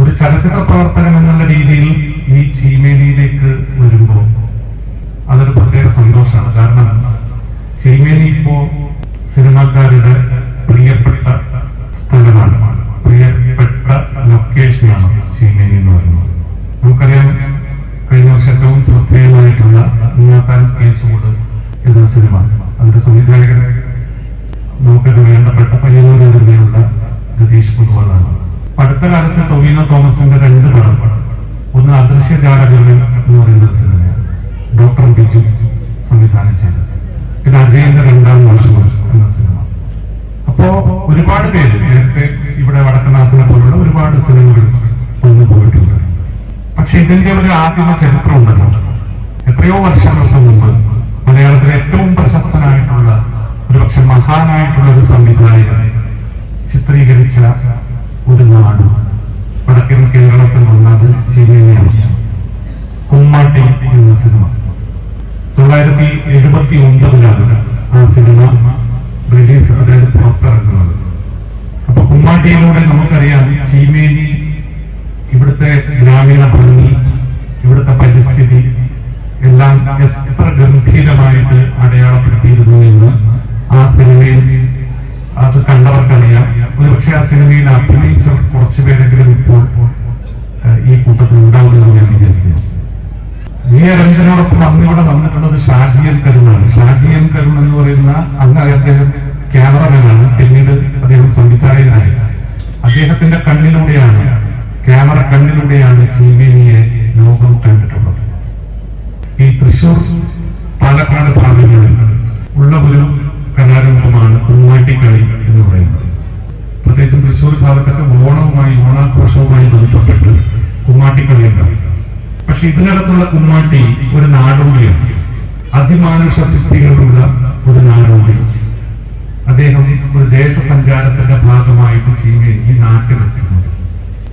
ഒരു ചലച്ചിത്ര പ്രവർത്തനം എന്നുള്ള രീതിയിൽ ഈ ചീമേനിയിലേക്ക് വരുമ്പോൾ അതൊരു പ്രത്യേക സന്തോഷമാണ്. കാരണം ചീമേനി ഇപ്പോ സിനിമാക്കാരുടെ പ്രിയപ്പെട്ട സ്ഥലമാണ്. പ്രിയപ്പെട്ട ലൊക്കേഷനാണ് ചീമേനി എന്ന് പറയുന്നത്. നമുക്കറിയാം കഴിഞ്ഞ വർഷം ഏറ്റവും ശ്രദ്ധേയമായിട്ടുള്ള മൂന്നാത്താൻ കേസുകൂട് എന്ന സിനിമ. അതിന്റെ സംവിധായകൻ നമുക്കത് വേണ്ടപ്പെട്ട പയ്യന്നൂർ തന്നെയുള്ള രതീഷ് പൊതുവാളാണ്. അടുത്ത കാലത്ത് ടൊവിനോ തോമസിന്റെ രണ്ട് പടം. ഒന്ന് അദൃശ്യ ജാടകങ്ങൾ എന്ന് പറയുന്ന സിനിമയാണ്. ഡോക്ടർ ബിജു സംവിധാനം ചെയ്തത്. പിന്നെ അജയന്റെ രണ്ടാം വർഷം എന്ന സിനിമ. അപ്പോ ഒരുപാട് പേര് നേരത്തെ ഇവിടെ വടക്കനാഥിനെ പോലുള്ള ഒരുപാട് സിനിമകൾ വന്നു പോയിട്ടുണ്ട്. പക്ഷെ ഇതിന്റെ ഒരു ആദ്യമ ചരിത്രം ഉണ്ടല്ലോ. എത്രയോ വർഷങ്ങൾക്ക് മുമ്പ് മലയാളത്തിലെ ഏറ്റവും പ്രശസ്തനായിട്ടുള്ള ഒരുപക്ഷെ മഹാനായിട്ടുള്ള ഒരു സംവിധായകൻ ചിത്രീകരിച്ച ഒരു നാട് വടക്കൻ കേരളത്തിൽ വന്നത് ചീമേനിയാണ് കുമ്മാട്ടി എന്ന സിനിമ. തൊള്ളായിരത്തി എഴുപത്തി ഒമ്പതിലാണ് ആ സിനിമ റിലീസ് അതായത് പുറത്തിറങ്ങുന്നത്. അപ്പൊ കുമ്മാട്ടിയിലൂടെ നമുക്കറിയാം ചീമേനി ഇവിടുത്തെ ഗ്രാമീണ ഭംഗി ഇവിടുത്തെ പരിസ്ഥിതി എല്ലാം എത്ര ഗംഭീരമായിട്ട് അടയാളപ്പെടുത്തിയിരുന്നു എന്ന് ആ സിനിമയിൽ അത് കണ്ടവർക്കറിയാം. ഒരുപക്ഷെ ആ സിനിമയിൽ അഭിനയിച്ച കുറച്ചു പേരെങ്കിലും ഇപ്പോൾ ഈ കൂട്ടത്തിൽ ഉണ്ടാവുമെന്ന് ഞാൻ വിചാരിക്കുന്നു. ജി അരവിന്ദനോടൊപ്പം അന്ന് ഇവിടെ വന്നിട്ടുള്ളത് ഷാജിയൻ കരുണാണ് ഷാജിയൻ കരുൺ എന്ന് പറയുന്ന അന്ന് അദ്ദേഹം ക്യാമറമാനാണ്. പിന്നീട് അദ്ദേഹം സംവിധായകനായി. അദ്ദേഹത്തിന്റെ കണ്ണിലൂടെയാണ് ക്യാമറ കണ്ണിലൂടെയാണ് ചീമേനിയെ ലോകം കണ്ടിട്ടുള്ളത്. ഈ തൃശൂർ പാലക്കാട് ഭാഗങ്ങളിൽ ഉള്ള ഒരു കലാരൂപമാണ് കുമ്മാട്ടിക്കളി എന്ന് പറയുന്നത്. പ്രത്യേകിച്ചും തൃശ്ശൂർ ഭാഗത്തൊക്കെ ഓണവുമായി ഓണാഘോഷവുമായി ബന്ധപ്പെട്ട് കുമ്മാട്ടിക്കളി ഉണ്ടാവും പക്ഷെ ഇതിനകത്തുള്ള കുമ്മാട്ടി ഒരു നാടോടിയാണ്. അതിമാനുഷ സിദ്ധികളുള്ള ഒരു നാടോടി. അദ്ദേഹം ഒരു ദേശസഞ്ചാരത്തിന്റെ ഭാഗമായിട്ട് ചീമേനി ഈ നാട്ടിലെത്തുന്നത്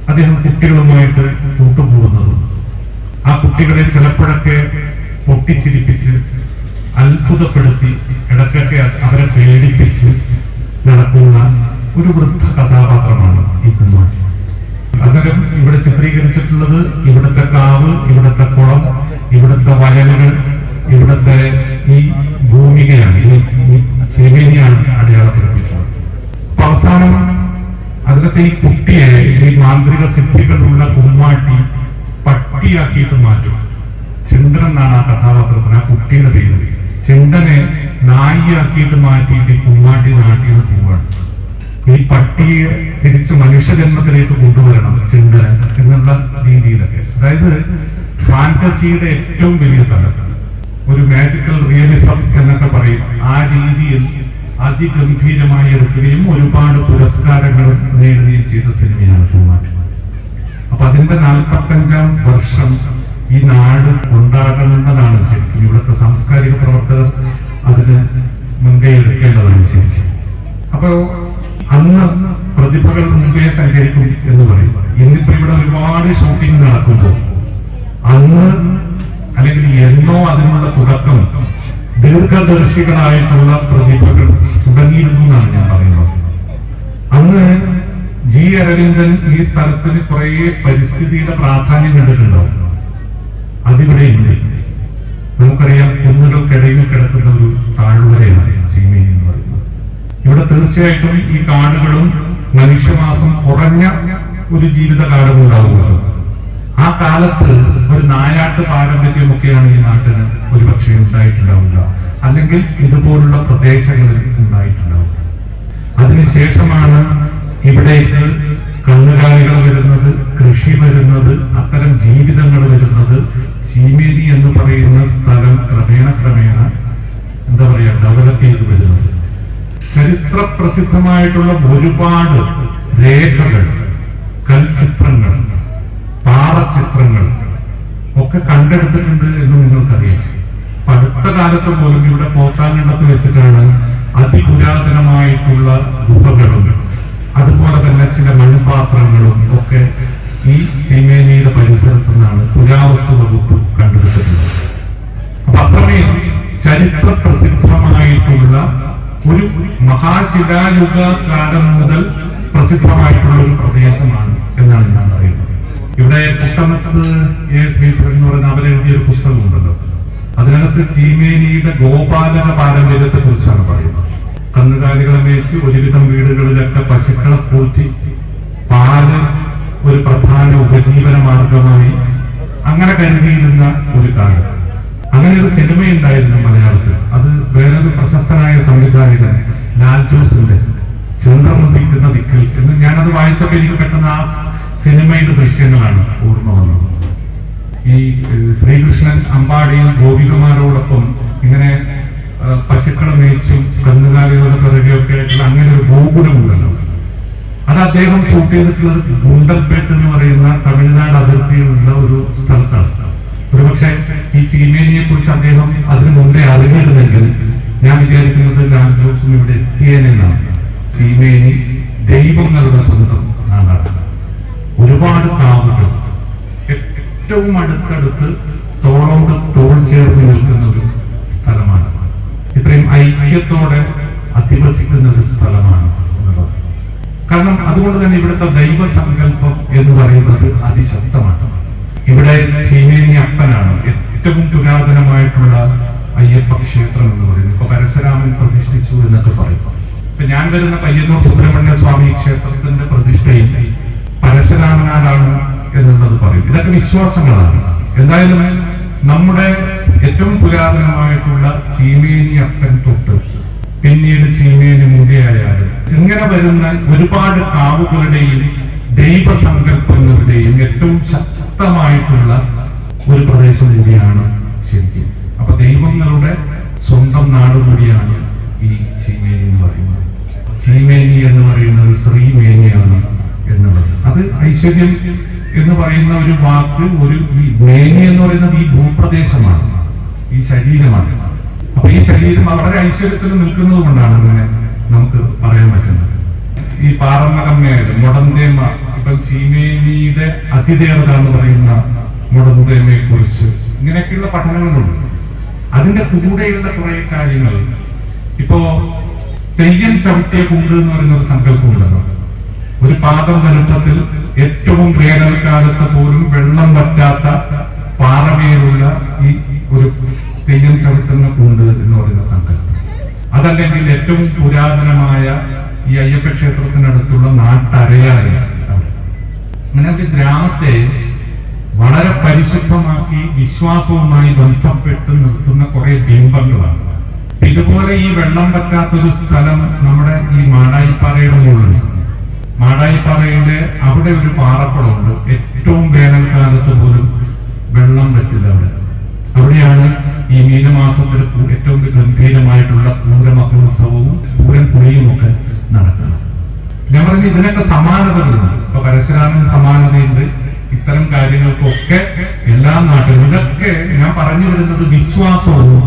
അദ്ദേഹം കുട്ടികളുമായിട്ട് കൂട്ടുകൂടുന്നതും ആ കുട്ടികളെ ചിലപ്പോഴൊക്കെ പൊട്ടിച്ചിരിപ്പിച്ച് അത്ഭുതപ്പെടുത്തി ഇടയ്ക്കൊക്കെ അവരെ പേടിപ്പിച്ച് നടക്കുന്ന ഒരു വൃദ്ധ കഥാപാത്രമാണ് ഈ കുമ്മാട്ടി അന്നേരം ഇവിടെ ചിത്രീകരിച്ചിട്ടുള്ളത് ഇവിടുത്തെ കാവ് ഇവിടുത്തെ കുളം ഇവിടുത്തെ വയലുകൾ ഇവിടുത്തെ ഈ ഭൂമികയാണ് ഈ ചെവേനിയാണ് അടയാളപ്പെടുത്തിയിട്ടുള്ളത്. അപ്പൊ അവസാനം അതിലത്തെ ഈ കുട്ടിയെ ഈ മാന്ത്രിക സിദ്ധികളുള്ള കുമ്മാട്ടി പട്ടിയാക്കിയിട്ട് മാറ്റും. ചന്ദ്രൻ എന്നാണ് ആ കഥാപാത്രത്തിന് ആ കുട്ടിയുടെ പേര്. ചിന്തനെ നായിയാക്കിയിട്ട് മാറ്റിയിട്ട് കുമ്മാട്ടി നാട്ടിൽ പോവാണ്. ഈ പട്ടിയെ തിരിച്ച് മനുഷ്യജന്മത്തിലേക്ക് കൊണ്ടുവരണം ചിന്തന എന്നുള്ള രീതിയിലൊക്കെ. അതായത് ഫാന്റസിയുടെ ഏറ്റവും വലിയ തലം. ഒരു മാജിക്കൽ റിയലിസം എന്നൊക്കെ പറയും. ആ രീതിയിൽ അതിഗംഭീരമായി എടുക്കുകയും ഒരുപാട് പുരസ്കാരങ്ങൾ നേടുകയും ചെയ്ത സിനിമയാണ് പൂമാറ്റം അപ്പൊ അതിന്റെ നാൽപ്പത്തഞ്ചാം വർഷം ഈ നാട് ഉണ്ടാകേണ്ടതാണ് ശരിക്കും. ഇവിടുത്തെ സാംസ്കാരിക പ്രവർത്തകർ അതിന് മുൻകൈ എടുക്കേണ്ടതാണ് ശരിക്കും. അപ്പോ അന്ന് പ്രതിഭകൾ മുമ്പേ സഞ്ചരിക്കും എന്ന് പറയും. ഇന്നിപ്പോ ഇവിടെ ഒരുപാട് ഷൂട്ടിംഗ് നടക്കുമ്പോൾ അന്ന് അല്ലെങ്കിൽ എന്നോ അതിനുള്ള തുടക്കം ദീർഘദർശികളായിട്ടുള്ള പ്രതിഭകൾ തുടങ്ങിയിരുന്നു എന്നാണ് ഞാൻ പറയുന്നത്. അന്ന് ജി അരവിന്ദൻ ഈ സ്ഥലത്തിന് കുറെ പരിസ്ഥിതിയുടെ പ്രാധാന്യം കണ്ടിട്ടുണ്ടാവും. അതിവിടെ നമുക്കറിയാം കുന്നുകൾക്കിടയിൽ കിടക്കുന്ന ഒരു താഴ്വരയാണ് ചീമേനി എന്ന് പറയുന്നത്. ഇവിടെ തീർച്ചയായിട്ടും ഈ കാടുകളും മനുഷ്യവാസം കുറഞ്ഞ ഒരു ജീവിതകാലം ഉണ്ടാവുകയാണ് ആ കാലത്ത് ഒരു നായാട്ട് പാരമ്പര്യമൊക്കെയാണ് ഈ നാട്ടിന് ഒരുപക്ഷെ ഉണ്ടായിട്ടുണ്ടാവുക. അല്ലെങ്കിൽ ഇതുപോലുള്ള പ്രദേശങ്ങളിൽ ഉണ്ടായിട്ടുണ്ടാവുക. അതിനുശേഷമാണ് ഇവിടേക്ക് കന്നുകാലികൾ വരുന്നത് കൃഷി വരുന്നത് അത്തരം ജീവിതങ്ങൾ വരുന്നത് ചീമേനി എന്ന് പറയുന്ന സ്ഥലം ക്രമേണ ക്രമേണ എന്താ പറയാ ഡെവലപ്പ് ചെയ്ത് വരുന്നത്. ചരിത്ര പ്രസിദ്ധമായിട്ടുള്ള ഒരുപാട് രേഖകൾ കൽച്ചിത്രങ്ങൾ പാറച്ചിത്രങ്ങൾ ഒക്കെ കണ്ടെടുത്തിട്ടുണ്ട് എന്ന് നിങ്ങൾക്കറിയാം. അടുത്ത കാലത്ത് പോലും ഇവിടെ പോത്താങ്കണ്ടത്ത് വെച്ചിട്ടാണ് അതിപുരാതനമായിട്ടുള്ള ഗുഹകളും അതുപോലെ തന്നെ ചില മൺപാത്രങ്ങളും ഒക്കെ ഈ ചീമേനിയുടെ പരിസരത്തു നിന്നാണ് പുരാവസ്തു വകുപ്പ് കണ്ടെടുത്തിട്ടുള്ളത് അപ്പൊ അത്രമേൽ ചരിത്ര പ്രസിദ്ധമായിട്ടുള്ള ഒരു മഹാശിലായുഗ കാലം മുതൽ പ്രസിദ്ധമായിട്ടുള്ള ഒരു പ്രദേശമാണ് എന്നാണ് ഞാൻ പറയുന്നത്. ഇവിടെ കുട്ടമത്ത് എ ശ്രീധരൻ എന്ന് പറയുന്ന അവരെഴുതിയ ഒരു പുസ്തകമുണ്ടല്ലോ. അതിനകത്ത് ചീമേനിയുടെ ഗോപാലന പാരമ്പര്യത്തെ കുറിച്ചാണ് പറയുന്നത്. കന്നുകാലികളെ മേച്ച് ഒരുവിധം വീടുകളിലൊക്കെ പശുക്കളെ പൂറ്റി പാൽ ഒരു പ്രധാന ഉപജീവന മാർഗമായി അങ്ങനെ കരുതിയിരുന്ന ഒരു കാലം. അങ്ങനെ ഒരു സിനിമ ഉണ്ടായിരുന്നു മലയാളത്തിൽ. അത് വേറൊരു പ്രശസ്തനായ സംവിധായകൻ ലാൽ ജോസിന്റെ ചന്ദ്രമുദിക്കുന്ന ദിക്കിൽ. എന്ന് ഞാനത് വായിച്ചപ്പോൾ എനിക്ക് പെട്ടെന്ന് ആ സിനിമയുടെ ദൃശ്യങ്ങളാണ് ഓർമ്മ വന്നത്. ഈ ശ്രീകൃഷ്ണൻ അമ്പാടിയും ഗോപികുമാരോടൊപ്പം ഇങ്ങനെ പശുക്കളെ മേയിച്ചും കന്നുകാലികളുടെ പിറകെയൊക്കെ ആയിട്ടുള്ള അങ്ങനെ ഒരു ഗോപുരമുണ്ടല്ലോ. അത് അദ്ദേഹം ഷൂട്ട് ചെയ്തിട്ടുള്ളത് ഗുണ്ടൽപേട്ട് എന്ന് പറയുന്ന തമിഴ്നാട് അതിർത്തിയിലുള്ള ഒരു സ്ഥലത്താണ്. ഒരുപക്ഷെ ഈ ചീമേനിയെ കുറിച്ച് അദ്ദേഹം അതിനു മുമ്പേ അറിഞ്ഞിരുന്നെങ്കിൽ ഞാൻ വിചാരിക്കുന്നത് ലാൽ ഇവിടെ എത്തിയേനെന്നാണ്. ചീമേനി ദൈവങ്ങളുടെ സ്വന്തം നാടാണ് ഒരുപാട് കാവുകൾ. ഏറ്റവും അടുത്തടുത്ത് തോളോട് തോൾ ചേർത്ത് നിൽക്കുന്ന ഒരു സ്ഥലമാണ്. ഇത്രയും ഐക്യത്തോടെ അധിവസിക്കുന്ന ഒരു സ്ഥലമാണ്. കാരണം അതുകൊണ്ട് തന്നെ ഇവിടുത്തെ ദൈവസങ്കല്പം എന്ന് പറയുന്നത് അതിശക്തമാണ്. ഇവിടെ ചീനേനി അപ്പനാണ് ഏറ്റവും പുരാതനമായിട്ടുള്ള അയ്യപ്പ ക്ഷേത്രം എന്ന് പറയുന്നത്. ഇപ്പൊ പരശുരാമൻ പ്രതിഷ്ഠിച്ചു എന്നൊക്കെ പറയും ഇപ്പൊ ഞാൻ വരുന്ന പയ്യന്നൂർ സുബ്രഹ്മണ്യ സ്വാമി ക്ഷേത്രത്തിന്റെ പ്രതിഷ്ഠയിൽ പരശുരാമനാണ് എന്നുള്ളത് പറയും. ഇതൊക്കെ വിശ്വാസങ്ങളാണ്. എന്തായാലും നമ്മുടെ ഏറ്റവും പുരാതനമായിട്ടുള്ള ചീമേനി അപ്പൻ തൊട്ട് പിന്നീട് ചീമേനി മുടിയായാലും ഇങ്ങനെ വരുന്ന ഒരുപാട് കാവുകളുടെയും ദൈവസങ്കല്പങ്ങളുടെയും ഏറ്റവും ശക്തമായിട്ടുള്ള ഒരു പ്രദേശം കൂടിയാണ് ശരിക്കും അപ്പൊ ദൈവങ്ങളുടെ സ്വന്തം നാട് കൂടിയാണ് ഈ ചീമേനി എന്ന് പറയുന്നത്. ചീമേനി എന്ന് പറയുന്നത് ശ്രീമേനിയാണ് എന്നുള്ളത്. അത് ഐശ്വര്യം എന്ന് പറയുന്ന ഒരു വാക്ക് ഒരു ഈ മേനി എന്ന് പറയുന്നത് ഈ ഭൂപ്രദേശമാണ് ഈ ശരീരമാണ്. അപ്പൊ ഈ ശരീരം വളരെ ഐശ്വര്യത്തിൽ നിൽക്കുന്നത് കൊണ്ടാണ് അങ്ങനെ ഈ മുടന്തേമ ഇപ്പൊ ചീമേനിയുടെ അതിദേവത എന്ന് പറയുന്ന മുടന്തേമയെ കുറിച്ച് ഇങ്ങനെയൊക്കെയുള്ള പഠനങ്ങളുണ്ട്. അതിന്റെ കൂടെയുള്ള കുറെ കാര്യങ്ങൾ. ഇപ്പോ തെയ്യം ചവിട്ടിയ കൂട് എന്ന് പറയുന്ന ഒരു സങ്കല്പമുണ്ടല്ലോ. ഒരു പാദം വലുപ്പത്തിൽ ഏറ്റവും വേനൽക്കാലത്ത് പോലും വെള്ളം വറ്റാത്ത പാറമേലുള്ള ഈ ഒരു തെയ്യം ചവിട്ടുന്ന കൂണ്ട് എന്ന് പറയുന്ന സങ്കല്പം. അതല്ലെങ്കിൽ ഏറ്റവും പുരാതനമായ ഈ അയ്യപ്പ ക്ഷേത്രത്തിനടുത്തുള്ള നാട്ടരയായി അങ്ങനെ ഒരു ഗ്രാമത്തെ വളരെ പരിശുദ്ധമാക്കി വിശ്വാസവുമായി ബന്ധപ്പെട്ട് നിർത്തുന്ന കുറെ ബിംബങ്ങളാണ്. ഇതുപോലെ ഈ വെള്ളം പറ്റാത്തൊരു സ്ഥലം നമ്മുടെ ഈ മാടായിപ്പാറയുടെ മുകളിൽ. മാടായിപ്പാറയുടെ അവിടെ ഒരു പാറക്കുളമുണ്ട്. ഏറ്റവും വേനൽക്കാലത്ത് പോലും വെള്ളം പറ്റില്ല അവിടെ. അവിടെയാണ് ഈ മീനമാസത്തിൽ ഏറ്റവും ഗംഭീരമായിട്ടുള്ള പൂരമഹോത്സവവും കുളിയും ഒക്കെ നടക്കുന്നത് ഞാൻ പറഞ്ഞു ഇതിനൊക്കെ സമാനതകളുണ്ട്. ഇപ്പൊ പരശുരാമന് സമാനതയുണ്ട്. ഇത്തരം കാര്യങ്ങൾക്കൊക്കെ എല്ലാ നാട്ടിലും ഇതൊക്കെ ഞാൻ പറഞ്ഞു വരുന്നത് വിശ്വാസവും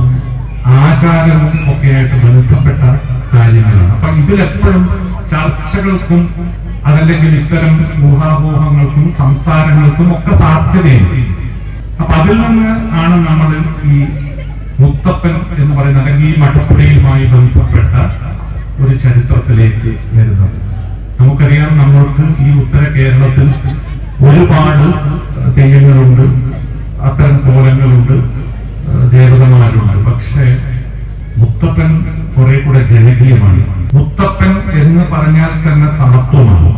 ആചാരവും ഒക്കെയായിട്ട് ബന്ധപ്പെട്ട കാര്യങ്ങളാണ്. അപ്പൊ ഇതിലെപ്പോഴും ചർച്ചകൾക്കും അതല്ലെങ്കിൽ ഇത്തരം ഊഹാപോഹങ്ങൾക്കും സംസാരങ്ങൾക്കും ഒക്കെ സാധ്യതയുണ്ട്. അപ്പൊ അതിൽ നിന്ന് ആണ് നമ്മൾ ഈ മുത്തപ്പൻ എന്ന് പറയുന്ന അല്ലെങ്കിൽ ഈ മഠപ്പുരയുമായി ബന്ധപ്പെട്ട ഒരു ചരിത്രത്തിലേക്ക് വരുന്നത് നമുക്കറിയാം നമ്മൾക്ക് ഈ ഉത്തര കേരളത്തിൽ ഒരുപാട് തെയ്യങ്ങളുണ്ട് അത്തരം കോലങ്ങളുണ്ട് ദേവതമാരുണ്ട്. പക്ഷേ മുത്തപ്പൻ കുറെ കൂടെ ജനകീയമാണ്. മുത്തപ്പൻ എന്ന് പറഞ്ഞാൽ തന്നെ സമത്വമാണ്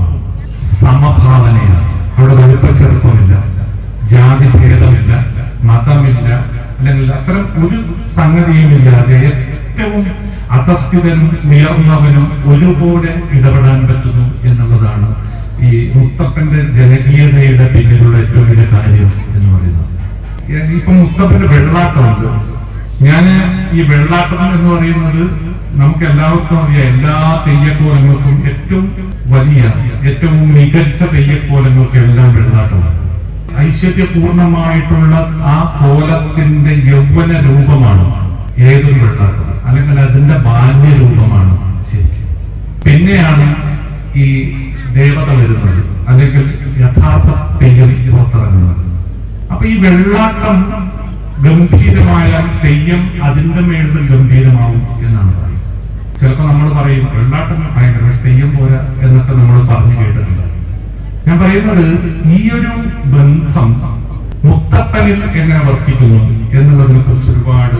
സമഭാവനയാണ്. അവിടെ വലുപ്പച്ചെറുപ്പമില്ല ജാതി ഭേദമില്ല മതമില്ല അല്ലെങ്കിൽ അത്തരം ഒരു സംഗതിയുമില്ലാതെ ഏറ്റവും അധസ്ഥിതനും ഉയർന്നവനും ഒരുപോലെ ഇടപെടാൻ പറ്റുന്നു എന്നുള്ളതാണ് ഈ മുത്തപ്പന്റെ ജനകീയതയുടെ പിന്നിലുള്ള ഏറ്റവും വലിയ കാര്യം എന്ന് പറയുന്നത്. ഇപ്പൊ മുത്തപ്പന്റെ വെള്ളാട്ടമുണ്ട്. ഞാൻ ഈ വെള്ളാട്ടം എന്ന് പറയുന്നത് നമുക്ക് എല്ലാവർക്കും അറിയാം. എല്ലാ തെയ്യക്കോലങ്ങൾക്കും ഏറ്റവും വലിയ ഏറ്റവും മികച്ച തെയ്യക്കോലങ്ങൾക്ക് എല്ലാം വെള്ളാട്ടമാണ്. ഐശ്വര്യപൂർണമായിട്ടുള്ള ആ കോലത്തിന്റെ യൗവന രൂപമാണ് ഏതൊരു വെള്ളാട്ടം അല്ലെങ്കിൽ അതിന്റെ ബാല്യ രൂപമാണ് ശരിക്കും. പിന്നെയാണ് ഈ ദേവത വരുന്നത് അല്ലെങ്കിൽ യഥാർത്ഥ തെയ്യം പുറത്തിറങ്ങുന്നത്. അപ്പൊ ഈ വെള്ളാട്ടം ഗംഭീരമായ തെയ്യം അതിന്റെ മേളിൽ ഗംഭീരമാവും എന്നാണ് പറയുന്നത്. ചിലപ്പോ നമ്മൾ പറയും വെള്ളാട്ടം ഭയങ്കര തെയ്യം പോരാ എന്നൊക്കെ നമ്മൾ പറഞ്ഞു കേട്ടിട്ടുണ്ട്. ഞാൻ പറയുന്നത് ഈ ഒരു ബന്ധം മുത്തപ്പനിൽ എങ്ങനെ വർത്തിക്കുന്നു എന്നുള്ളതിനെ കുറിച്ച് ഒരുപാട്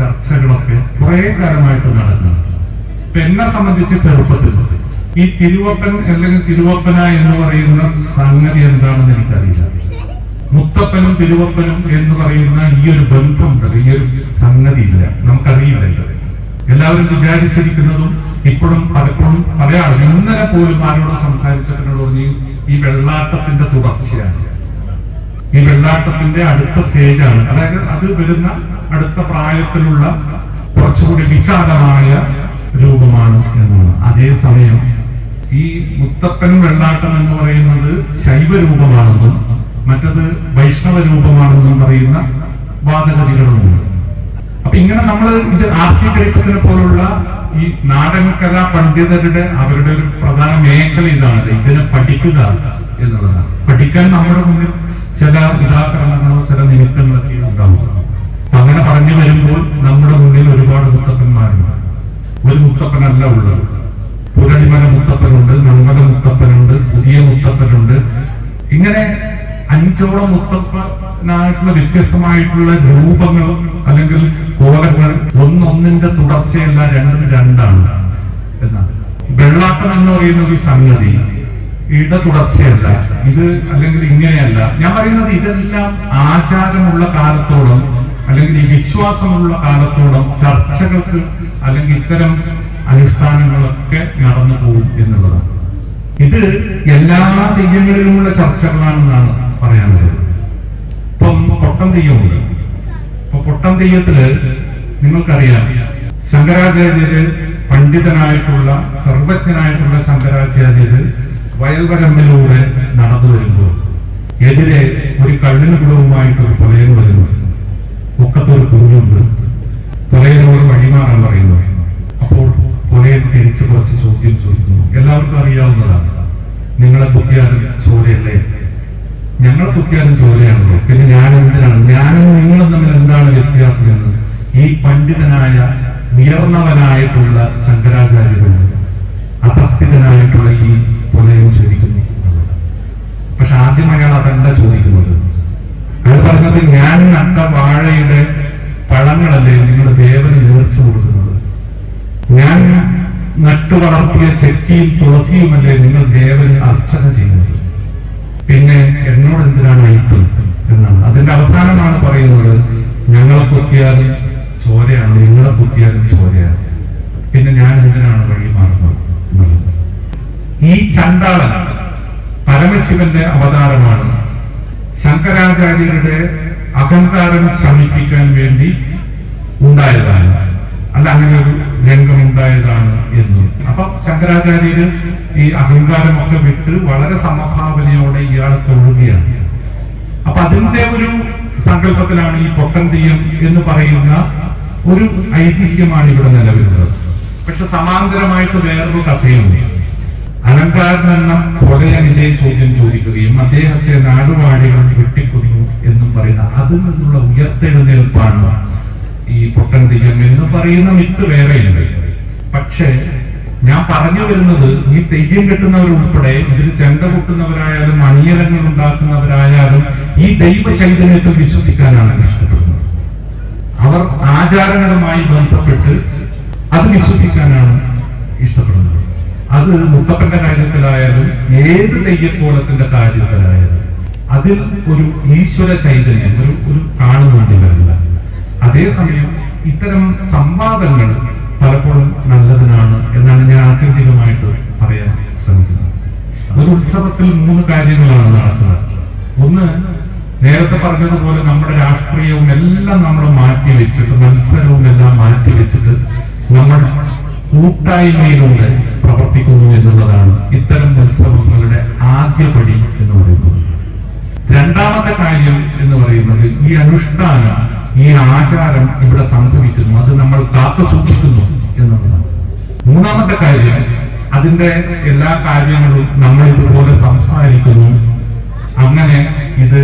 ചർച്ചകളൊക്കെ കുറെ കാലമായിട്ട് നടക്കുന്നു എന്നെ സംബന്ധിച്ച് ചെറുപ്പത്തിൽ ഈ തിരുവപ്പൻ അല്ലെങ്കിൽ തിരുവപ്പന എന്ന് പറയുന്ന സംഗതി എന്താണെന്ന് എനിക്കറിയില്ല. മുത്തപ്പനും തിരുവപ്പനും എന്ന് പറയുന്ന ഈ ഒരു ബന്ധം ഈ ഒരു സംഗതി ഇല്ല നമുക്കറിയില്ല എല്ലാവരും വിചാരിച്ചിരിക്കുന്നതും ഇപ്പോഴും പലപ്പോഴും പല ആളുകളും ഇന്നലെ പോലും ആരോട് സംസാരിച്ചതിനോട് ഈ വെള്ളാട്ടത്തിന്റെ തുടർച്ചയാണ്. ഈ വെള്ളാട്ടത്തിന്റെ അടുത്ത സ്റ്റേജാണ് അതായത് അത് വരുന്ന അടുത്ത പ്രായത്തിലുള്ള കുറച്ചുകൂടി വിശാലമായ രൂപമാണ് എന്നാണ് അതേസമയം ഈ മുത്തപ്പൻ വെള്ളാട്ടം എന്ന് പറയുന്നത് ശൈവ രൂപമാണെന്നും മറ്റത് വൈഷ്ണവ രൂപമാണെന്നും പറയുന്ന വാദഗതികളുമുണ്ട്. അപ്പൊ ഇങ്ങനെ നമ്മൾ ഇത് ആർ സി പോലുള്ള ഈ നാടൻ കലാ പണ്ഡിതരുടെ അവരുടെ ഒരു പ്രധാന മേഖല ഇതാണ്. ഇതിനെ പഠിക്കുക എന്നുള്ളതാണ്. പഠിക്കാൻ നമ്മുടെ മുന്നിൽ ചില ഉദാഹരണങ്ങളോ ചില നിമിത്തങ്ങളൊക്കെ ഉണ്ടാവും. അങ്ങനെ പറഞ്ഞു വരുമ്പോൾ നമ്മുടെ മുന്നിൽ ഒരുപാട് മുത്തപ്പന്മാരുണ്ട്. ഒരു മുത്തപ്പനല്ല ഉള്ളത്. പുരളിമല മുത്തപ്പനുണ്ട് മംഗള മുത്തപ്പനുണ്ട് പുതിയ മുത്തപ്പനുണ്ട്. ഇങ്ങനെ അഞ്ചോളം മുത്തപ്പനായിട്ടുള്ള വ്യത്യസ്തമായിട്ടുള്ള രൂപങ്ങൾ അല്ലെങ്കിൽ കോലങ്ങൾ ഒന്നൊന്നിന്റെ തുടർച്ചയല്ല രണ്ടും രണ്ടാണ് എന്നാണ്. വെള്ളാട്ടം എന്ന് പറയുന്ന ഒരു സംഗതി ഇട തുടർച്ചയല്ല ഇത് അല്ലെങ്കിൽ ഇങ്ങനെയല്ല. ഞാൻ പറയുന്നത് ഇതെല്ലാം ആചാരമുള്ള കാലത്തോളം അല്ലെങ്കിൽ ഈ വിശ്വാസമുള്ള കാലത്തോളം ചർച്ചകൾക്ക് അല്ലെങ്കിൽ ഇത്തരം അനുഷ്ഠാനങ്ങളൊക്കെ നടന്നു പോകും എന്നുള്ളതാണ്. ഇത് എല്ലാ തെയ്യങ്ങളിലുമുള്ള ചർച്ചകളാണെന്നാണ് പറയാനുള്ളത്. ഇപ്പം പൊട്ടം തെയ്യമുണ്ട്. ഇപ്പൊ പൊട്ടം തെയ്യത്തിൽ നിങ്ങൾക്കറിയാം ശങ്കരാചാര്യര് പണ്ഡിതനായിട്ടുള്ള സർവജ്ഞനായിട്ടുള്ള ശങ്കരാചാര്യര് വയൽവരമ്പിലൂടെ നടന്നു വരുമ്പോൾ എതിരെ ഒരു കള്ളിന് കുളവുമായിട്ട് ഒരു പുലയൻ വരുന്നു. ഒക്കത്തൊരു കുഞ്ഞുണ്ട് പുലയനോട് വഴിമാറാൻ പറയുന്നു. അപ്പോൾ പുലയൻ തിരിച്ചു കുറച്ച് ചോദ്യം ചോദിക്കുന്നു. എല്ലാവർക്കും അറിയാവുന്നതാണ്. നിങ്ങളെ കുത്തിയാലും ചോരയല്ലേ? ഞങ്ങളെ കുത്തിയാലും ചോരയാണല്ലോ. പിന്നെ ഞാൻ എന്തിനാണ്? ഞാനും നിങ്ങളും തമ്മിൽ എന്താണ് വ്യത്യാസം എന്ന് ഈ പണ്ഡിതനായ ഉയർന്നവനായിട്ടുള്ള ശങ്കരാചാര്യരുണ്ട്. അപസ്ഥിതനായിട്ടുള്ള ഈ ആദ്യം അയാൾ അതല്ല ചോദിക്കുന്നത്? അയാൾ പറഞ്ഞത് ഞാൻ നട്ട വാഴയുടെ പഴങ്ങളല്ലേ നിങ്ങൾ ദേവന് നേർച്ചു കൊടുക്കുന്നത്. ഞാൻ നട്ടു വളർത്തിയ ചെക്കിയും തുളസിയുമല്ലേ നിങ്ങൾ ദേവന് അർച്ചന ചെയ്യുന്നത്? പിന്നെ എന്നോട് എന്തിനാണ് അയിപ്പ് എന്നാണ്. അതിന്റെ അവസാനമാണ് പറയുന്നത് ഞങ്ങളെ കുത്തിയാലും ചോരയാണ് നിങ്ങളെ കുത്തിയാലും ചോരയാണ്. പിന്നെ ഞാൻ എന്തിനാണ് വഴി മാറുന്നത്? ഈ ചണ്ടാളൻ പരമശിവന്റെ അവതാരമാണ്. ശങ്കരാചാര്യരുടെ അഹങ്കാരം ശമിപ്പിക്കാൻ വേണ്ടി ഉണ്ടായതാണ്. അല്ല അങ്ങനെ ഒരു രംഗം ഉണ്ടായതാണ് എന്നും. അപ്പൊ ശങ്കരാചാര്യര് ഈ അഹങ്കാരമൊക്കെ വിട്ട് വളരെ സമഭാവനയോടെ ഇയാൾ തൊഴുകയാണ്. അപ്പൊ അതിന്റെ ഒരു സങ്കല്പത്തിലാണ് ഈ പൊട്ടന്തിയം എന്ന് പറയുന്ന ഒരു ഐതിഹ്യമാണ് ഇവിടെ നിലവിലുള്ളത്. പക്ഷെ സമാന്തരമായിട്ട് വേറൊരു കഥയുണ്ട്. അലങ്കാരൻ എന്ന കൊലയൻ ഇതേ ചോദ്യം ചോദിക്കുകയും അദ്ദേഹത്തെ നാടുവാഴികൾ വെട്ടിക്കുന്നു എന്നും പറയുന്ന അതിൽ നിന്നുള്ള ഉയർത്തെഴുന്നേൽപ്പാണ് ഈ പൊട്ടൻ എന്ന് പറയുന്ന മിത്ത് വേറെയുണ്ട്. പക്ഷേ ഞാൻ പറഞ്ഞു വരുന്നത് ഈ തെയ്യം കെട്ടുന്നവരുൾപ്പെടെ ഇതിൽ ചെണ്ട പൊട്ടുന്നവരായാലും അണിയലങ്ങൾ ഉണ്ടാക്കുന്നവരായാലും ഈ ദൈവ ചൈതന്യത്തിൽ വിശ്വസിക്കാനാണ് ഇഷ്ടപ്പെടുന്നത്. അവർ ആചാരങ്ങളുമായി ബന്ധപ്പെട്ട് അത് വിശ്വസിക്കാനാണ് ഇഷ്ടപ്പെടുന്നത്. അത് മുത്തപ്പന്റെ കാര്യത്തിലായാലും ഏത് തെയ്യത്തോളത്തിന്റെ കാര്യത്തിലായാലും അതിൽ ഒരു ഈശ്വര ചൈതന്യം ഒരു ഒരു കാണുന്നുണ്ട് ഇവരില്ല അതേസമയം ഇത്തരം സംവാദങ്ങൾ പലപ്പോഴും നല്ലതിനാണ് എന്നാണ് ഞാൻ ആത്യന്തികമായിട്ട് പറയാൻ ശ്രമിക്കുന്നത്. ഒരു ഉത്സവത്തിൽ മൂന്ന് കാര്യങ്ങളാണ് നടത്തുന്നത്. ഒന്ന് നേരത്തെ പറഞ്ഞതുപോലെ നമ്മുടെ രാഷ്ട്രീയവും എല്ലാം നമ്മൾ മാറ്റി വെച്ചിട്ട് മത്സരവും എല്ലാം മാറ്റി വെച്ചിട്ട് നമ്മൾ കൂട്ടായ്മയിലൂടെ പ്രവർത്തിക്കുന്നു എന്നുള്ളതാണ് ഇത്തരം ഉത്സവങ്ങളുടെ ആദ്യ പടി എന്ന് പറയുന്നത്. രണ്ടാമത്തെ കാര്യം എന്ന് പറയുന്നത് ഈ അനുഷ്ഠാനം ഈ ആചാരം ഇവിടെ സംഭവിക്കുന്നു. അത് നമ്മൾ കാത്തു സൂക്ഷിക്കുന്നു എന്നുള്ളതാണ്. മൂന്നാമത്തെ കാര്യം അതിന്റെ എല്ലാ കാര്യങ്ങളും നമ്മൾ ഇതുപോലെ സംസാരിക്കുന്നു. അങ്ങനെ ഇത്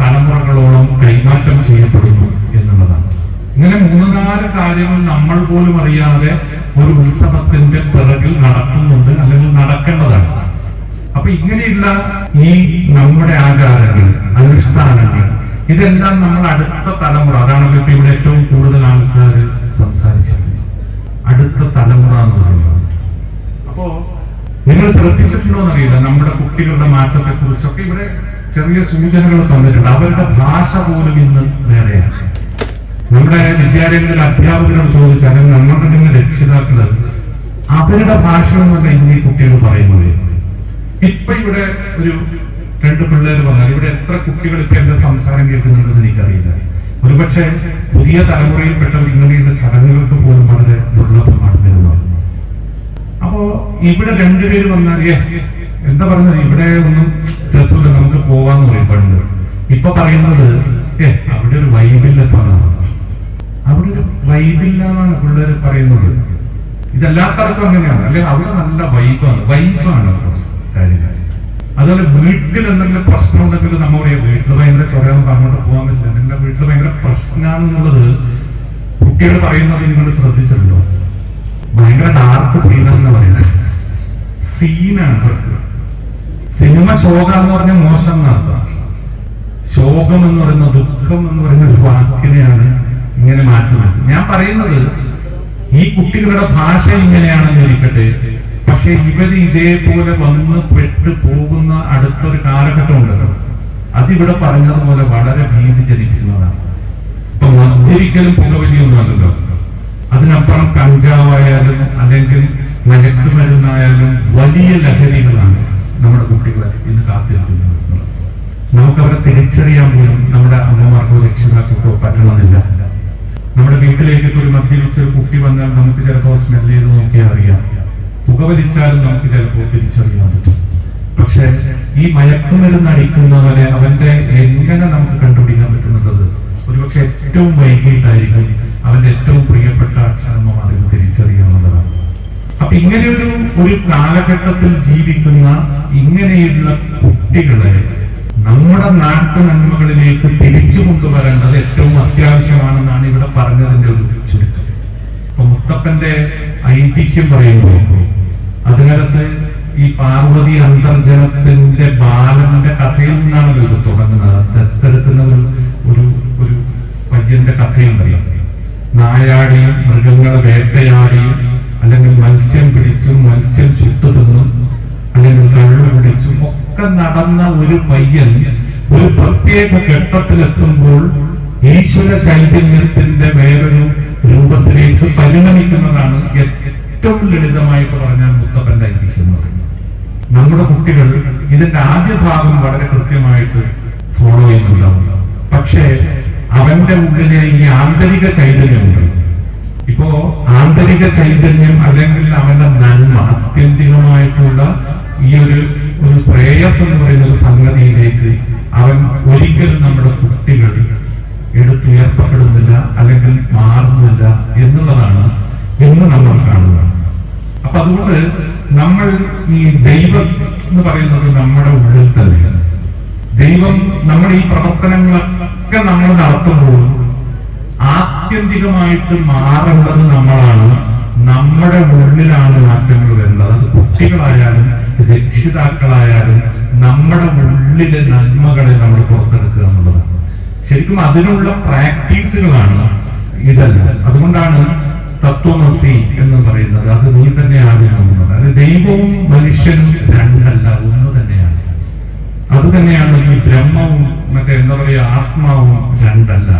തലമുറകളോളം കൈമാറ്റം ചെയ്യപ്പെടുന്നു എന്നുള്ളതാണ്. ഇങ്ങനെ മൂന്ന് നാല് കാര്യങ്ങൾ നമ്മൾ പോലും അറിയാതെ ഒരു ഉത്സവത്തിന്റെ പിറകിൽ നടക്കുന്നുണ്ട് അല്ലെങ്കിൽ നടക്കേണ്ടതാണ്. അപ്പൊ ഇങ്ങനെയുള്ള ഈ നമ്മുടെ ആചാരങ്ങൾ അനുഷ്ഠാനങ്ങൾ ഇതെല്ലാം നമ്മൾ അടുത്ത തലമുറ അതാണല്ലോ ഇപ്പൊ ഇവിടെ ഏറ്റവും കൂടുതൽ ആൾക്കാർ സംസാരിച്ചത്. അടുത്ത തലമുറ എന്ന് പറയുന്നത്. അപ്പോ നിങ്ങൾ ശ്രദ്ധിച്ചിട്ടുണ്ടോ എന്നറിയില്ല. നമ്മുടെ കുട്ടികളുടെ മാറ്റത്തെ കുറിച്ചൊക്കെ ഇവിടെ ചെറിയ സൂചനകൾ തന്നിട്ടുണ്ട്. അവരുടെ ഭാഷ പോലും ഇന്ന് വേറെയാണ്. നമ്മുടെ വിദ്യാലയങ്ങളിൽ അധ്യാപകരോട് ചോദിച്ചാൽ അല്ലെങ്കിൽ നമ്മളുടെ തന്നെ രക്ഷിതാക്കൾ അവരുടെ ഭാഷ എന്നല്ല ഇന്ന് കുട്ടികൾ പറയുന്നത്. ഇപ്പൊ ഇവിടെ ഒരു രണ്ട് പിള്ളേർ വന്നാൽ ഇവിടെ എത്ര കുട്ടികൾ ഇപ്പൊ എന്റെ സംസാരം കേൾക്കുന്നുണ്ടെന്ന് എനിക്കറിയില്ല. ഒരുപക്ഷെ പുതിയ തലമുറയിൽപ്പെട്ടവർ ഇങ്ങനെയുള്ള ചടങ്ങുകൾക്ക് പോലും വളരെ ദുർലഭമാണ് വരുന്നത് അപ്പോ ഇവിടെ രണ്ടുപേര് വന്നാൽ എന്താ പറഞ്ഞത് ഇവിടെ ഒന്നും രസമില്ല നമുക്ക് പോവാന്ന് പറയും പണ്ട് ഇപ്പൊ പറയുന്നത് ഏ അവിടെ ഒരു വൈബില്ലെന്നാണ് അവിടെ ഒരു വൈബില്ല എന്നാണ് പിള്ളേർ പറയുന്നത്. ഇതെല്ലാ സ്ഥലത്തും അങ്ങനെയാണ്. അല്ലെ അവിടെ നല്ല വൈബാണ് വൈബാണ് കാര്യങ്ങൾ. അതുപോലെ വീട്ടിൽ എന്തെങ്കിലും പ്രശ്നം ഉണ്ടെങ്കിൽ നമ്മൾ വീട്ടിൽ ഭയങ്കര ചൊറയൊന്നും അങ്ങോട്ട് പോകാൻ പറ്റില്ല. നിങ്ങളുടെ വീട്ടിൽ ഭയങ്കര പ്രശ്നമാണെന്നുള്ളത് കുട്ടികൾ പറയുന്നത് നിങ്ങൾ ശ്രദ്ധിച്ചിട്ടുണ്ടോ? ഭയങ്കര ഡാർക്ക് സീനാന്ന് പറയുന്നത്. സീനാണ് സിനിമ ശോകം എന്ന് പറഞ്ഞ മോശം നടത്താം ശോകം എന്ന് പറയുന്ന ദുഃഖം എന്ന് പറയുന്ന ഒരു വാക്കിനെയാണ് ഇങ്ങനെ മാറ്റുന്നത് ഞാൻ പറയുന്നത് ഈ കുട്ടികളുടെ ഭാഷ ഇങ്ങനെയാണെന്ന് ഇരിക്കട്ടെ. പക്ഷെ ഇവർ ഇതേപോലെ വന്ന് പെട്ട് പോകുന്ന അടുത്തൊരു കാലഘട്ടം ഉണ്ടല്ലോ അതിവിടെ പറഞ്ഞതുപോലെ വളരെ ഭീതി ജനിക്കുന്നതാണ് ഇപ്പൊ മദ്യപിക്കലും പുകവലിയൊന്നുമല്ലല്ലോ. അതിനപ്പുറം കഞ്ചാവായാലും അല്ലെങ്കിൽ മയക്കുമരുന്നായാലും വലിയ ലഹരികളാണ് നമ്മുടെ കുട്ടികളെ ഇന്ന് കാത്തിരിക്കുന്നത്. നമുക്ക് അവരെ തിരിച്ചറിയാൻ പോലും നമ്മുടെ അമ്മമാർക്കോ രക്ഷിതാക്കൾക്കോ പറ്റണമെന്നില്ല. നമ്മുടെ വീട്ടിലേക്ക് ഒരു മദ്യം വെച്ച് കുട്ടി വന്നാൽ നമുക്ക് ചിലപ്പോൾ സ്മെൽ ചെയ്ത് നോക്കിയാൽ അറിയാം. പുകവലിച്ചാലും നമുക്ക് ചിലപ്പോൾ തിരിച്ചറിയാൻ പറ്റും. പക്ഷെ ഈ മയക്കുമരുന്ന് അടിക്കുന്നവരെ അവന്റെ എങ്ങനെ നമുക്ക് കണ്ടുപിടിക്കാൻ പറ്റുന്നുള്ളത് ഒരുപക്ഷെ ഏറ്റവും വൈകിട്ടായിരിക്കും അവന്റെ ഏറ്റവും പ്രിയപ്പെട്ട അച്ഛനമ്മമാർ തിരിച്ചറിയാവുന്നതാണ് അപ്പൊ ഇങ്ങനെയൊരു ഒരു കാലഘട്ടത്തിൽ ജീവിക്കുന്ന ഇങ്ങനെയുള്ള കുട്ടികളെ നമ്മുടെ നാട്ടു നന്മകളിലേക്ക് തിരിച്ചു കൊണ്ടുവരേണ്ടത് ഏറ്റവും അത്യാവശ്യമാണെന്നാണ് ഇവിടെ പറഞ്ഞതിന്റെ ഒരു ചുരുക്കം. ഇപ്പൊ മുത്തപ്പന്റെ ഐതിഹ്യം പറയുമ്പോൾ അതിനകത്ത് ഈ പാർവതി അന്തർജനത്തിന്റെ ബാലന്റെ കഥയിൽ നിന്നാണ് ഇത് തുടങ്ങുന്നത്. ദത്തെടുക്കുന്ന ഒരു ഒരു ഒരു പയ്യന്റെ കഥയുണ്ടല്ലോ നായാടിയും മൃഗങ്ങളെ വേട്ടയാടിയും അല്ലെങ്കിൽ മത്സ്യം പിടിച്ചും മത്സ്യം ചുട്ടു തിന്നും അല്ലെങ്കിൽ കള്ളു ഒക്കെ നടന്ന ഒരു പയ്യൻ ഒരു പ്രത്യേക ഘട്ടത്തിലെത്തുമ്പോൾ ഈശ്വര ചൈതന്യത്തിന്റെ വേറൊരു രൂപത്തിലേക്ക് പരിണമിക്കുന്നതാണ് ഏറ്റവും ലളിതമായിട്ട് പറഞ്ഞാൽ മുത്തപ്പന്റെ ഐതിഹ്യം നമ്മുടെ കുട്ടികൾ ഇതിന്റെ ആദ്യ ഭാഗം വളരെ കൃത്യമായിട്ട് ഫോളോ ചെയ്യുന്നുണ്ടാവും. പക്ഷേ അവന്റെ ഉള്ളിലെ ഈ ആന്തരിക ചൈതന്യമുണ്ട്. ഇപ്പോ ആന്തരിക ചൈതന്യം അല്ലെങ്കിൽ അവന്റെ നന്മ ആത്യന്തികമായിട്ടുള്ള ഈ ഒരു ഒരു ശ്രേയസ് എന്ന് പറയുന്ന ഒരു സംഗതിയിലേക്ക് അവൻ ഒരിക്കലും നമ്മുടെ കുട്ടികൾ എടുത്തുയർത്തപ്പെടുന്നില്ല അല്ലെങ്കിൽ മാറുന്നില്ല എന്നുള്ളതാണ് ഇന്ന് നമ്മൾ കാണുന്നത്. അപ്പൊ അതുകൊണ്ട് നമ്മൾ ഈ ദൈവം എന്ന് പറയുന്നത് നമ്മുടെ ഉള്ളിൽ തന്നെയാണ്. ദൈവം നമ്മുടെ ഈ പ്രവർത്തനങ്ങളൊക്കെ നമ്മൾ നടത്തുമ്പോൾ ആത്യന്തികമായിട്ട് മാറേണ്ടത് നമ്മളാണ്. നമ്മുടെ ഉള്ളിലാണ് മാറ്റങ്ങൾ വരേണ്ടത് അത് കുട്ടികളായാലും രക്ഷിതാക്കളായാലും നമ്മുടെ ഉള്ളിലെ നന്മകളെ നമ്മൾ പുറത്തെടുക്കുക എന്നുള്ളതാണ് ശരിക്കും അതിനുള്ള പ്രാക്ടീസുകളാണ് ഇതല്ല. അതുകൊണ്ടാണ് തത്വമസി എന്ന് പറയുന്നത്. അത് നീ തന്നെയാണ് എന്നുള്ളത്. അത് ദൈവവും മനുഷ്യനും രണ്ടല്ല ഒന്ന് തന്നെയാണ്. അത് തന്നെയാണ് ഈ ബ്രഹ്മവും മറ്റേ എന്താ പറയുക ആത്മാവും രണ്ടല്ല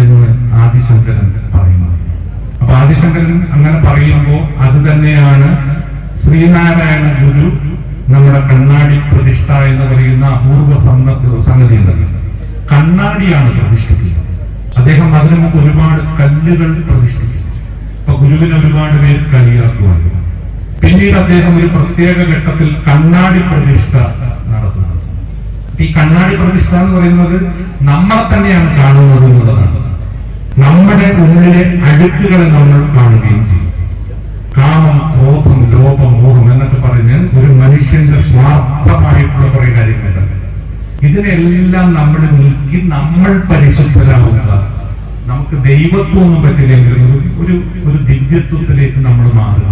എന്ന് ആദിശങ്കരൻ പറയുന്നത്. അപ്പൊ ആദിശങ്കരൻ അങ്ങനെ പറയുമ്പോൾ അത് തന്നെയാണ് ശ്രീനാരായണ ഗുരു നമ്മുടെ കണ്ണാടി പ്രതിഷ്ഠ എന്ന് പറയുന്ന അപൂർവ സംഗതി കണ്ണാടിയാണ് പ്രതിഷ്ഠിക്കുന്നത്. അദ്ദേഹം അതിനു മുമ്പ് ഒരുപാട് കല്ലുകൾ പ്രതിഷ്ഠിച്ചു അപ്പൊ ഗുരുവിന് ഒരുപാട് പേര് കളിയാക്കുവാണ്. പിന്നീട് അദ്ദേഹം ഒരു പ്രത്യേക ഘട്ടത്തിൽ കണ്ണാടി പ്രതിഷ്ഠ നടത്തുന്നത് ഈ കണ്ണാടി പ്രതിഷ്ഠ എന്ന് പറയുന്നത് നമ്മളെ തന്നെയാണ് കാണുന്നത് എന്നുള്ളതാണ്. നമ്മുടെ ഉള്ളിലെ അഴുക്കുകളെ നമ്മൾ കാണുകയും ചെയ്യും. കാമം ക്രോധം ലോപം മോഹം എന്നൊക്കെ പറഞ്ഞ് ഒരു മനുഷ്യന്റെ സ്വാർത്ഥമായിട്ടുള്ള കുറെ കാര്യങ്ങളുണ്ട്. ഇതിനെല്ലാം നമ്മൾ നീക്കി നമ്മൾ പരിശുദ്ധരാകുന്നതാണ് നമുക്ക് ദൈവത്വമൊന്നും പറ്റില്ലെങ്കിലും ഒരു ഒരു ദിവ്യത്വത്തിലേക്ക് നമ്മൾ മാറുക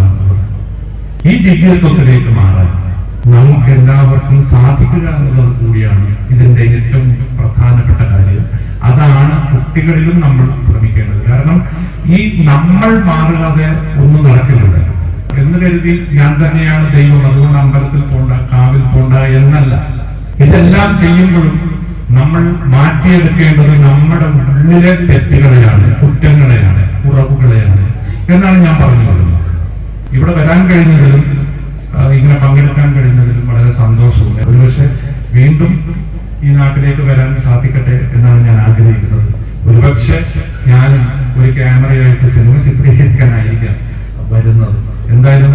ഈ ദിവ്യത്വത്തിലേക്ക് മാറാൻ നമുക്ക് എല്ലാവർക്കും സാധിക്കുക എന്നുള്ളത് കൂടിയാണ് ഇതിന്റെ ഏറ്റവും പ്രധാനപ്പെട്ട കാര്യം. അതാണ് കുട്ടികളിലും നമ്മൾ ശ്രമിക്കേണ്ടത്. കാരണം ഈ നമ്മൾ മാറാതെ ഒന്നും നടക്കില്ല. എന്ന് കരുതി ഞാൻ തന്നെയാണ് ദൈവം. അതുകൊണ്ട് അമ്പലത്തിൽ പോണ്ട കാവിൽ എന്നല്ല ഇതെല്ലാം ചെയ്യുമ്പോഴും നമ്മൾ മാറ്റിയെടുക്കേണ്ടത് നമ്മുടെ ഉള്ളിലെ തെറ്റുകളെയാണ് കുറ്റങ്ങളെയാണ് കുറവുകളെയാണ് എന്നാണ് ഞാൻ പറഞ്ഞു വരുന്നത്. ഇവിടെ വരാൻ കഴിഞ്ഞതിലും ഇങ്ങനെ പങ്കെടുക്കാൻ കഴിഞ്ഞതിലും വളരെ സന്തോഷമുണ്ട്. ഒരുപക്ഷെ വീണ്ടും ഈ നാട്ടിലേക്ക് വരാൻ സാധിക്കട്ടെ എന്നാണ് ഞാൻ ആഗ്രഹിക്കുന്നത്. ഒരുപക്ഷെ ഞാൻ ഒരു ക്യാമറയായിട്ട് സിനിമ ചിത്രീകരിക്കാനായിരിക്കാം വരുന്നത്. എന്തായാലും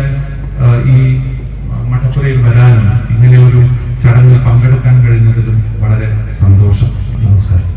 ഈ മഠപ്പുരയിൽ വരാനും ഇങ്ങനെ ഒരു ചടങ്ങിൽ പങ്കെടുക്കാൻ കഴിഞ്ഞതിലും വളരെ സന്തോഷം. നമസ്കാരം.